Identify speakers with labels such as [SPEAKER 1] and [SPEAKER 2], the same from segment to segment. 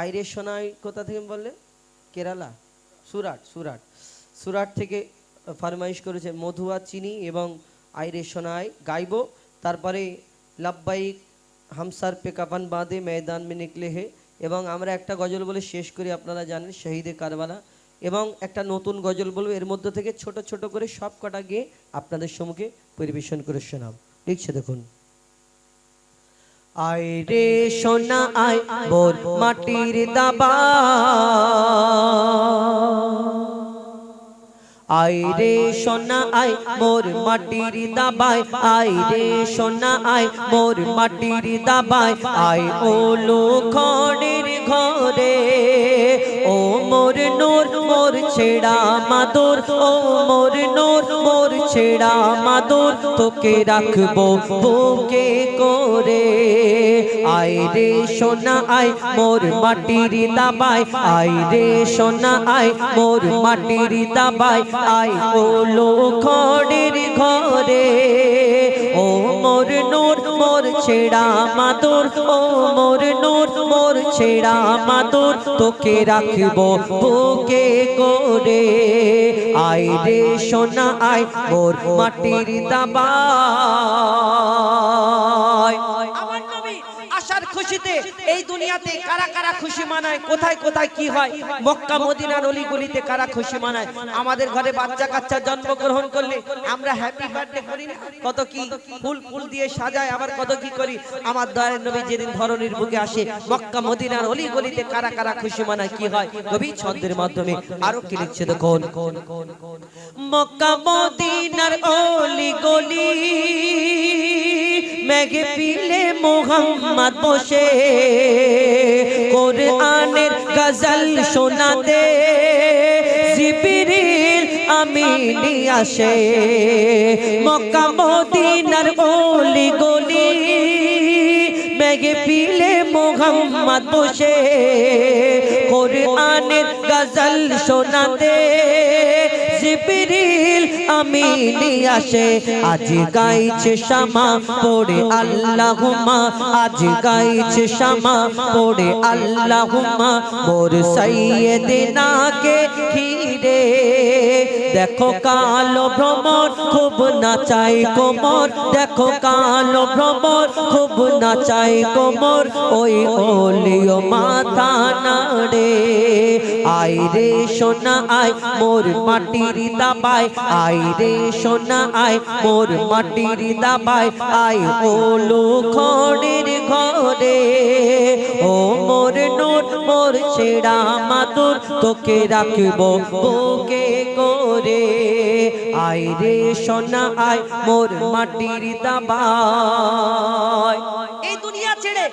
[SPEAKER 1] আইরে সোনাই কোথা থেকে বললে কেরালা। সুরাট সুরাট। সুরাট থেকে ফরমাইশ করেছে মধুয়া, চিনি এবং আইরে সোনাই। গাইব। তারপরে লাব্বাইক হামসার পেকাপান বাঁধে ময়দান মে নিকলে হে। এবং আমরা একটা গজল বলে শেষ করি, আপনারা জানেন, শহীদে কারবালা। এবং একটা নতুন গজল বলব, এর মধ্যে থেকে ছোট ছোট করে সব কটা গিয়ে আপনাদের সম্মুখে পরিবেশন করে শোনাব। লিখছে দেখুন। আয় রে সোনা আয় বোর মাটির দাবা। আয় রে সোনা, আয় মোর মাটির দাবায়, আয় রে সোনা, আয় মোর মাটির দাবায়, আয় ও লোখনের ঘরে, ও মোর নোর, মোর ছেড়া মাদুর, ও মোর নোর, মোর ছেড়া মাদুর, তোকে রাখব বুকে করে। আয় রে সোনা, আয় মোর মাটির দাবায়, আয় রে সোনা, আয় মোর মাটির দাবায় আই ও লোখনের ঘরে। ও মোর নূর, মোর ছেড়া মাদুর, ও মোর নূর, মোর ছেড়া মাদুর, তোকে রাখব বুকে করে। আয় রে সোনা, আয় মোর মাটির আসার খুশিতে এই দুনিয়াতে কারা কারা খুশি মানায়? কোথায় কোথায় কি হয়? মক্কা, মদিনার অলি গলিতে কারা খুশি মানায়? আমাদের ঘরে বাচ্চা কাচ্চা জন্মগ্রহণ করলে আমরা হ্যাপি বার্থডে করি না? কত কি? ফুল ফুল দিয়ে সাজায়, আবার কত কি করি? আমার দয়ার নবী যেদিন ধরনের বুকে আসে, মক্কা, মদিনার অলি গলিতে কারা কারা খুশি মানায়, কি হয়? নবী ছন্দের মাধ্যমে আরও কি লিখছে দেখুন? মক্কা, মদিনার অলি গলি মেঘে পিলে মোহাম্মদ বসে কোরআনের গজল শোনাতে, জিবিরিল আমিনি আসে, মক্কা মদিনার ওলি গলি, মেঘে পিলে মোহাম্মদ বসে কোরআনের গজল শোনাতে। জিবরিল আমিনি আসে। আজ গাইছে শামা, পড়ে আল্লাহুমা আজ গাইছে শামা, পড়ে আল্লাহুমা মোর সাইয়েদিনাকে ঘিরে দেখো কালো ভ্রমর, খুব নাচাই কোমর। দেখো কালো ভ্রমর, খুব নাচাই কোমর। ওই ওলিও মাথা নাড়ে। আই রে সোনা, আয় মোর মাটির দাবাই আই রে সোনা, আয় মোর মাটির আই ও লোখনের ঘরে। ও মোর নোট মোর ছেড়া মাতুর তোকে রাখব বুকে করে আই রে সোনা আয় মোর মাটির দাবায়। এই দুনিয়া ছেড়ে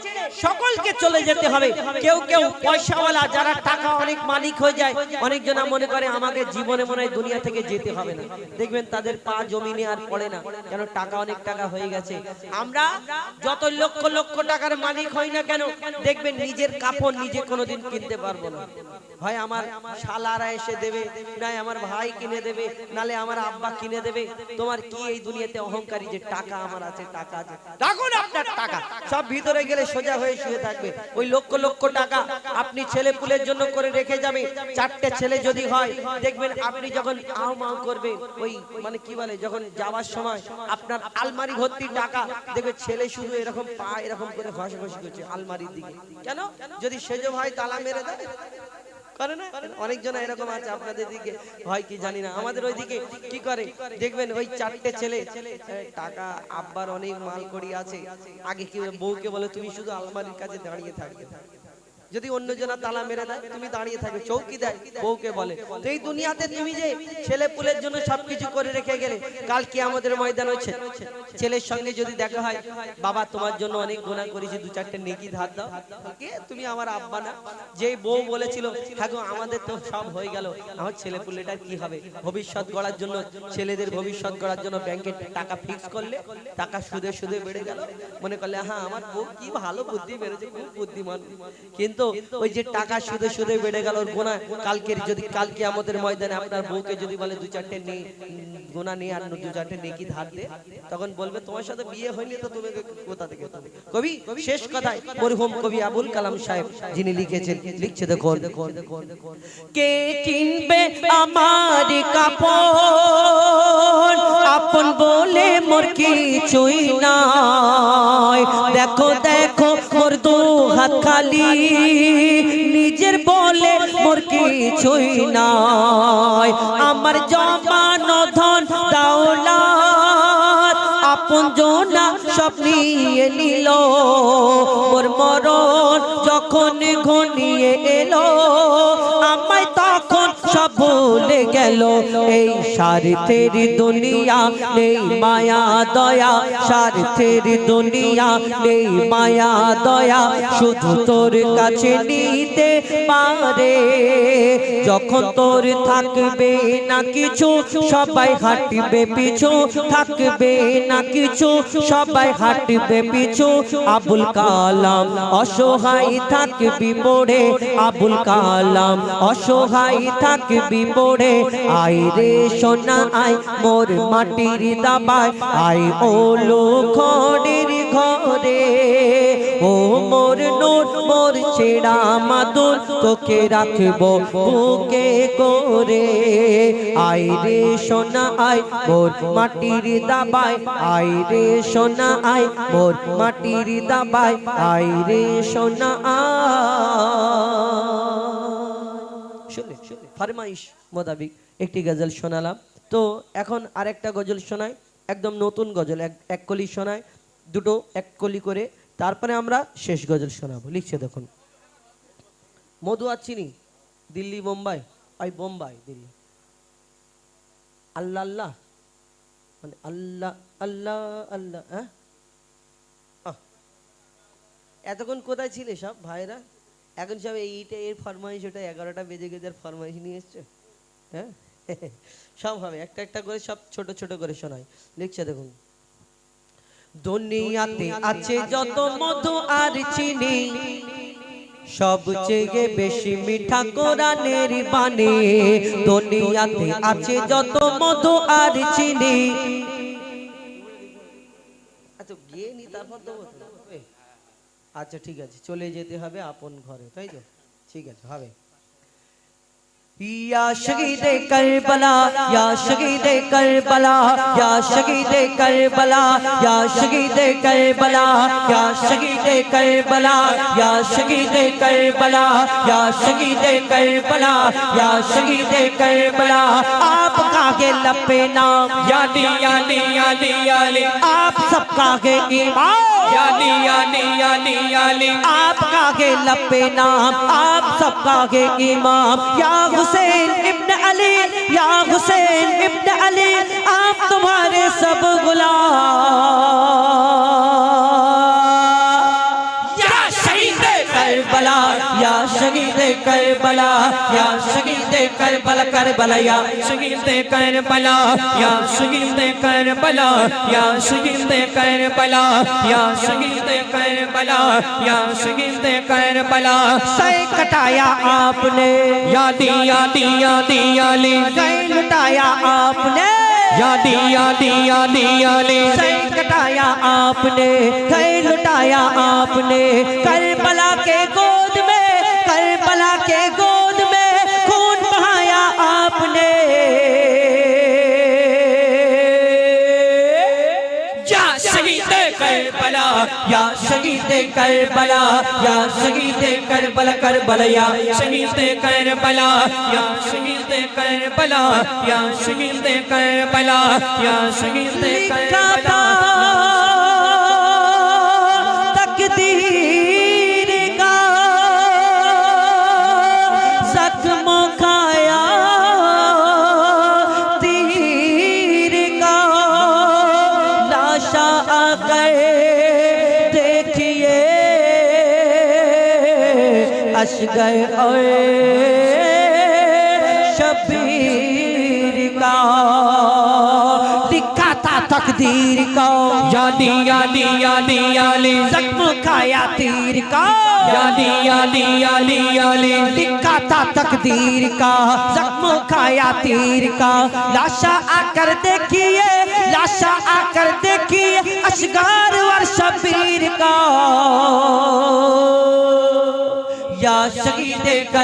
[SPEAKER 1] সকলকে চলে যেতে হবে। কেউ কেউ পয়সাওয়ালা যারা টাকা অনেক মালিক হয়ে যায়, অনেকজনা মনে করে আমাকে জীবনে মনে হয় দুনিয়া থেকে যেতে হবে না। দেখবেন তাদের পা জমিনে আর পড়ে না, কেন টাকা অনেক টাকা হয়ে গেছে। আমরা যত লক্ষ লক্ষ টাকার মালিক হই না কেন, দেখবেন নিজের কাপড় নিজে কোনোদিন কিনতে পারব না। হয় আমার শালারা এসে দেবে, নাই আমার ভাই কিনে দেবে, নালে আমার আব্বা কিনে দেবে। তোমার কি এই দুনিয়াতে অহংকারী যে টাকা আমার আছে, টাকা আছে? রাখুন আপনার টাকা, সব ভিতরে গেলে সোজা হয়ে শুয়ে থাকবে। ওই লক্ষ লক্ষ টাকা আপনি ছেলে পুলের জন্য করে রেখে যাবে। চারটে ছেলে যদি হয়, দেখবেন আপনি যখন আও মাও করবে, ওই মানে কি বলে, যখন যাওয়ার সময় আপনার আলমারি ভর্তি টাকা দেখবে ছেলে শুধু এরকম পা এরকম করে ঘষে ঘষে করছে আলমারির দিকে। কেন? যদি সেজো ভাই তালা মেরে দেয়। করে না? অনেকজন এরকম আছে আপনাদের দিকে। হয় কি জানি না। আমাদের ওইদিকে কি করে? দেখবেন ওই চারটে ছেলে টাকা, আব্বার অনেক মাল করি আছে। আগে কি বউকে বলে, তুমি শুধু আলমারির কাছে দাঁড়িয়ে থাকবে? যদি অন্যজনা তালা মেরে দেয়, তুমি দাঁড়িয়ে থাকবে, চৌকি দেয়, বউকে বলে। তো এই দুনিয়াতে তুমি যে ছেলে পুলের জন্য সবকিছু করে রেখে গেলে, কাল কি আমাদের ময়দান হচ্ছে। ছেলের সঙ্গে যদি দেখা হয়, বাবা তোমার জন্য অনেক গোনা করেছি, দু চারটে নেকি ধার দাও। কে? তুমি আমার আব্বা না? যে বউ বলেছিল থাকো আমাদের তো সব হয়ে গেল। আমার ছেলে পুলেটা কি হবে? ভবিষ্যৎ গড়ার জন্য, ছেলেদের ভবিষ্যৎ গড়ার জন্য ব্যাংকে টাকা ফিক্স করলে, টাকা সুদে সুদে বেড়ে গেল। মনে করলে হ্যাঁ আমার বউ কি ভালো বুদ্ধি বেড়েছে খুব বুদ্ধিমান। কিন্তু কিন্তু ওই যে টাকা সুদে সুদে বেড়ে গেল ওর গোনা, কালকের যদি কালকে আমাদের ময়দানে আপনার বউকে যদি বলে দু চারটে নে, গোনা নিয়ে আর দু চারটে নেকি ধার দে, তখন বলবে, তোমার সাথে বিয়ে হয়নি তো তুমি কোথা থেকে? কবি, শেষ কথায় মরহুম কবি আবুল কালাম সাহেব, যিনি লিখেছেন, লিখছে দেখুন। কে কিনবে আমার কাপড়? আপন বলে মোর কিছুই নাই। দেখো দেখো, মোর খালি নিজের বলে মোর কিছুই নাই। আমার জমানো স্বার্থের দুনিয়া, নেই মায়া, দয়া। স্বার্থের দুনিয়া, নেই মায়া, দয়া। শুধু তোর কাছে নিতে পারে। যখন তোর থাকবে না কিছু, সবাই হাঁটবে পিছু। থাকবে না কিছু, সবাই হাঁটবে পিছু। আবুল কালাম অসহায় থাকবি পড়ে। আবুল কালাম অসহায় থাকবি পড়ে। আই রে সোনা আই মোর মাটির দাবায়। আই ও লোখনের ঘরে, ও মোর নোট মোর ছেড়া মাদুর তোকে রাখব বুকে করে। আই রে সোনা আই মোর মাটির দাবায়। আই রে সোনা আই মোর মাটির দাবায়। আই রে সোনা শুনে, ফরমাইশ মোতাবিক। একটি গজল শোনালাম। তো এখন আরেকটা গজল শোনাই, একদম নতুন গজল, এক এক কলি শোনায় দুটো এক কলি করে, তারপরে আমরা শেষ গজল শোনাবো। লিখছে দেখুন। মধু আর চিনি, দিল্লি, বোম্বাই, ওই বোম্বাই, দিল্লি। আল্লাহ আল্লাহ। মানে আল্লাহ আল্লাহ আল্লাহ হ্যাঁ। এতক্ষণ কোথায় ছিলে সব ভাইরা এখন সব এইটা এর ফরমাইশ ওটা এগারোটা বেজে গেছে, আর ফরমাইশ নিয়ে এসছে? হ্যাঁ? সব হবে একটা একটা করে সব ছোট ছোট করে শোনায় লিখছে দেখুন দুনিয়াতে আছে যত মধু আর চিনি। সবচেয়ে বেশি মিঠা কোরআনের বাণী। দুনিয়াতে আছে যত মধু আর চিনি। আচ্ছা গিয়ে নি তারপর দেবো আচ্ছা ঠিক আছে চলে যেতে হবে আপন ঘরে তাই তো? ঠিক আছে হবে। یا شہید کربلا، یا شہید کربلا، یا شہید کربلا، یا شہید کربلا، یا شہید کربلا،
[SPEAKER 2] یا شہید
[SPEAKER 1] کربلا، یا شہید کربلا، یا شہید کربلا۔ آپ کاغے
[SPEAKER 2] ہے لپینا یادی یادی یادی یادی آپ سب کاغے ایمان۔ یادی یادی یادی یادی۔
[SPEAKER 1] آپ کاغے ہے
[SPEAKER 2] لپینا آپ سب کاغے
[SPEAKER 1] ایمان۔ یا حسین
[SPEAKER 2] ابن علی یا حسین
[SPEAKER 1] ابن علی آپ تمہارے سب غلام۔ یا شہید کربلا یا شہید کربلا یا شہید شہید یا شہید
[SPEAKER 2] یا شہید یا
[SPEAKER 1] شہید یا شہید کٹایا آپ نے۔ یادی یادی
[SPEAKER 2] یادی یالی کٹایا آپ نے۔ یادی یادی یادی کٹایا آپ
[SPEAKER 1] نے۔ لٹایا
[SPEAKER 2] آپ
[SPEAKER 1] نے۔ کربلا کے گو یا شہید کربلا، یا شہید کربلا کربلا، یا شہید کربلا، یا شہید کربلا،
[SPEAKER 2] یا شہید کربلا، یا
[SPEAKER 1] شہید کربلا۔ اشگر اور
[SPEAKER 2] شبیر کا دکھاتا تقدیر
[SPEAKER 1] کا یادی یادی یادی یالی زکم کھایا تیر کا یادی یادی یادی یالی دکھاتا تقدیر کا زخم کھایا
[SPEAKER 2] تیر کا لاشا آ کر دیکھیے لاشا آ کر دیکھیے اشگار اور شبیر کا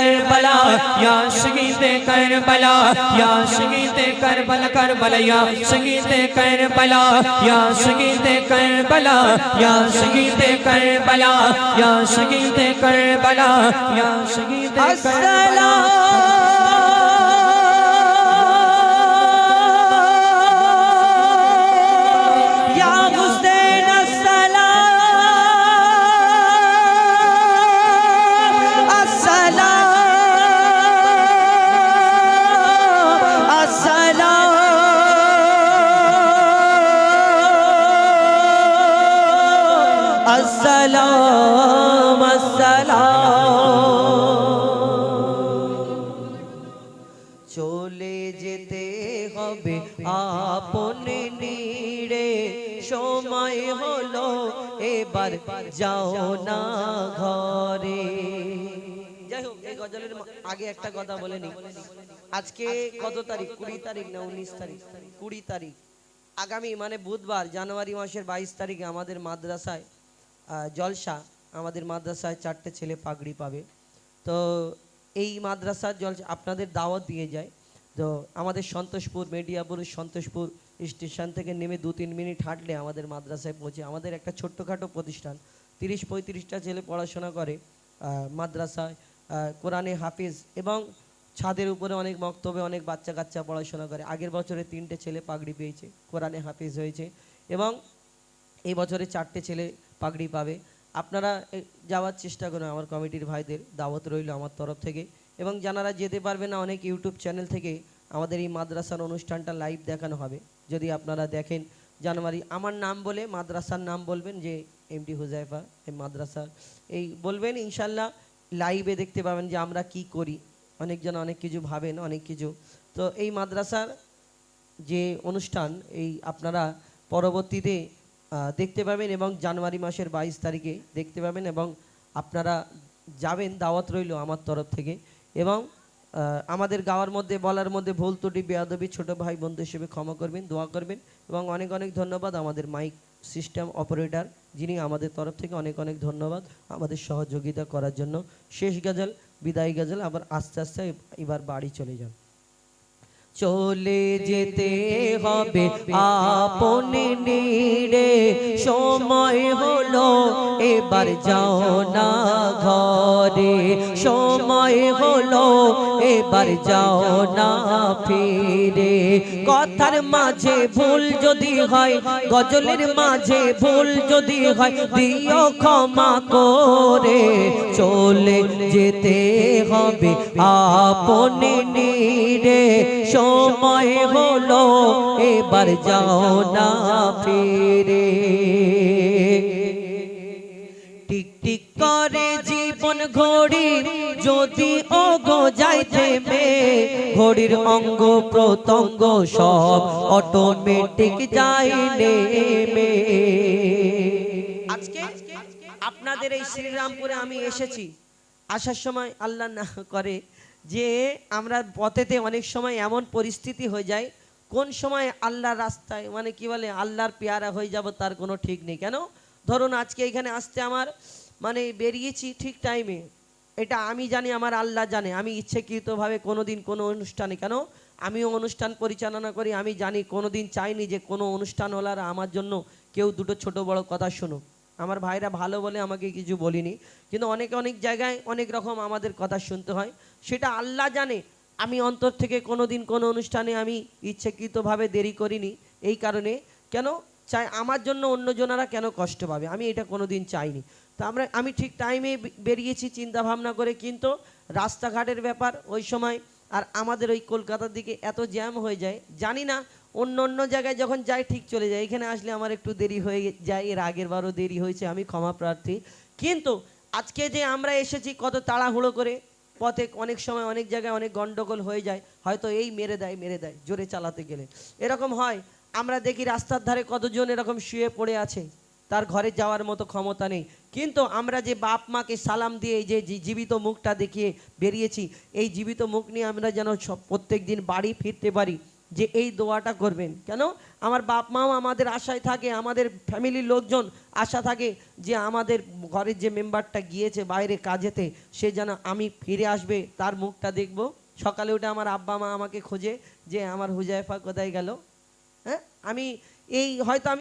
[SPEAKER 2] کربلا، یا شہید کربلا، یا شہید کربلا کربلا، یا شہید کربلا،
[SPEAKER 1] یا شہید کربلا، یا شہید کربلا، یا شہید کربلا، یا شہید کربلا۔ সময় হলো, এবার যাও না ঘরে। যাই হোক, এই গজলের আগে একটা কথা বলে নি আজকে কত তারিখ? কুড়ি তারিখ না উনিশ তারিখ? কুড়ি তারিখ। আগামী মানে বুধবার, জানুয়ারি মাসের বাইশ তারিখে আমাদের মাদ্রাসায় জলসা। আমাদের মাদ্রাসায় চারটে ছেলে পাগড়ি পাবে। তো এই মাদ্রাসার জল আপনাদের দাওয়াত দিয়ে যায়। তো আমাদের সন্তোষপুর মেডিয়াপুর সন্তোষপুর স্টেশন থেকে নেমে দু তিন মিনিট হাঁটলে আমাদের মাদ্রাসায় পৌঁছে আমাদের একটা ছোট্টখাটো প্রতিষ্ঠান। তিরিশ পঁয়ত্রিশটা ছেলে পড়াশোনা করে মাদ্রাসায় কোরআনে হাফিজ এবং ছাদের উপরে অনেক বক্তব্যে অনেক বাচ্চা কাচ্চা পড়াশোনা করে। আগের বছরে তিনটে ছেলে পাগড়ি পেয়েছে, কোরআনে হাফিজ হয়েছে এবং এই বছরে চারটে ছেলে পাগড়ি পাবে। আপনারা যাওয়ার চেষ্টা করুন। আমার কমিটির ভাইদের দাওয়াত রইল আমার তরফ থেকে। এবং যারা যেতে পারবে না, অনেক ইউটিউব চ্যানেল থেকে আমাদের এই মাদ্রাসার অনুষ্ঠানটা লাইভ দেখানো হবে। যদি আপনারা দেখেন জানুয়ারি, আমার নাম বলে মাদ্রাসার নাম বলবেন যে এমডি হুজাইফা, এই মাদ্রাসা এই বলবেন, ইনশাল্লাহ লাইভে দেখতে পাবেন যে আমরা কি করি। অনেকজন অনেক কিছু ভাবেন, অনেক কিছু। তো এই মাদ্রাসার যে অনুষ্ঠান, এই আপনারা পরবর্তীতে দেখতে পাবেন এবং জানুয়ারি মাসের বাইশ তারিখে দেখতে পাবেন এবং আপনারা যাবেন, দাওয়াত রইল আমার তরফ থেকে এবং আমাদের গাওয়ার মধ্যে, বলার মধ্যে ভুল ত্রুটি, বেয়াদবি, ছোট ভাই, বন্ধু হিসেবে ক্ষমা করবেন, দোয়া করবেন এবং অনেক অনেক ধন্যবাদ আমাদের মাইক সিস্টেম অপারেটর যিনি আমাদের তরফ থেকে অনেক অনেক ধন্যবাদ আমাদের সহযোগিতা করার জন্য। শেষ গজল, বিদায় গজল, আবার আস্তে আস্তে এবার বাড়ি চলে যান। চলে যেতে হবে আপন নিড়ে, সময় হলো, এবার যাও না ঘরে। সময় হলো এবার যাও না ফিরে। কথার মাঝে ভুল যদি হয়, গজলের মাঝে ভুল যদি হয়, দিও ক্ষমা করে। চলে যেতে হবে আপনি নিড়ে সময় হলো, এবার যাও না ফিরে। টিক টিক করে জীবন ঘড়ি যদি অগো যায় থেমে ঘড়ির অঙ্গ প্রত্যঙ্গ সব অটোমেটিক যায় নেমে আজকে আপনাদের এই শ্রীরামপুরে আমি এসেছি। আসার সময় আল্লাহ না করে যে আমরা পথেতে অনেক সময় এমন পরিস্থিতি হয়ে যায়, কোন সময় আল্লাহর রাস্তায় মানে কি বলে, আল্লাহর পেয়ারা হয়ে যাব তার কোনো ঠিক নেই। কেন? ধরুন আজকে এখানে আসতে আমার মানে বেরিয়েছি ঠিক টাইমে এটা আমি জানি, আমার আল্লাহ জানে। আমি ইচ্ছাকৃতভাবে কোনো দিন কোনো অনুষ্ঠানে, কেন? আমিও অনুষ্ঠান পরিচালনা করি, আমি জানি কোনো দিন চাইনি যে কোনো অনুষ্ঠান হলার আমার জন্য কেউ দুটো ছোট বড় কথা শুনুক। আমার ভাইরা ভালো বলে আমাকে কিছু বলিনি, কিন্তু অনেক অনেক জায়গায় অনেক রকম আমাদের কথা শুনতে হয়। সেটা আল্লাহ জানে। আমি অন্তর থেকে কোনো দিন কোনো অনুষ্ঠানে আমি ইচ্ছাকৃতভাবে দেরি করিনি এই কারণে। কেন? চাই, আমার জন্য অন্যজনারা কেন কষ্ট পাবে? আমি এটা কোনো দিন চাইনি। তো আমরা, আমি ঠিক টাইমে বেরিয়েছি চিন্তা ভাবনা করে, কিন্তু রাস্তাঘাটের ব্যাপার ওই সময় আর আমাদের ওই কলকাতার দিকে এত জ্যাম হয়ে যায়, জানি না, অন্য অন্য জায়গায় যখন যাই ঠিক চলে যায়, এখানে আসলে আমার একটু দেরি হয়ে যায়, এর আগের বারও দেরি হয়েছে, আমি ক্ষমা প্রার্থী। কিন্তু আজকে যে আমরা এসেছি কত তাড়াহুড়ো করে, পথে অনেক সময় অনেক জায়গায় অনেক গণ্ডগোল হয়ে যায়, হয়তো এই মেরে দেয় মেরে দেয়, জোরে চালাতে গেলে। এরকম হয়, আমরা দেখি রাস্তার ধারে কতজন এরকম শুয়ে পড়ে আছে। তার ঘরে যাওয়ার মতো ক্ষমতা নেই। কিন্তু আমরা যে বাপ মাকে সালাম দিয়ে এই যে জীবিত মুখটা দেখিয়ে বেরিয়েছি, এই জীবিত মুখ নিয়ে আমরা যেন সব প্রত্যেক দিন বাড়ি ফিরতে পারি, যে এই দোয়াটা করবেন। কেন? আমার বাপ মাও আমাদের আশায় থাকে, আমাদের ফ্যামিলির লোকজন আশা থাকে যে আমাদের ঘরের যে মেম্বারটা গিয়েছে বাইরে কাজেতে, সে যেন আমি ফিরে আসবে, তার মুখটা দেখব। সকালে উঠে আমার আব্বা মা আমাকে খোঁজে যে আমার হুজাইফা কোথায় গেল? হ্যাঁ? আমি এই হয়তো আমি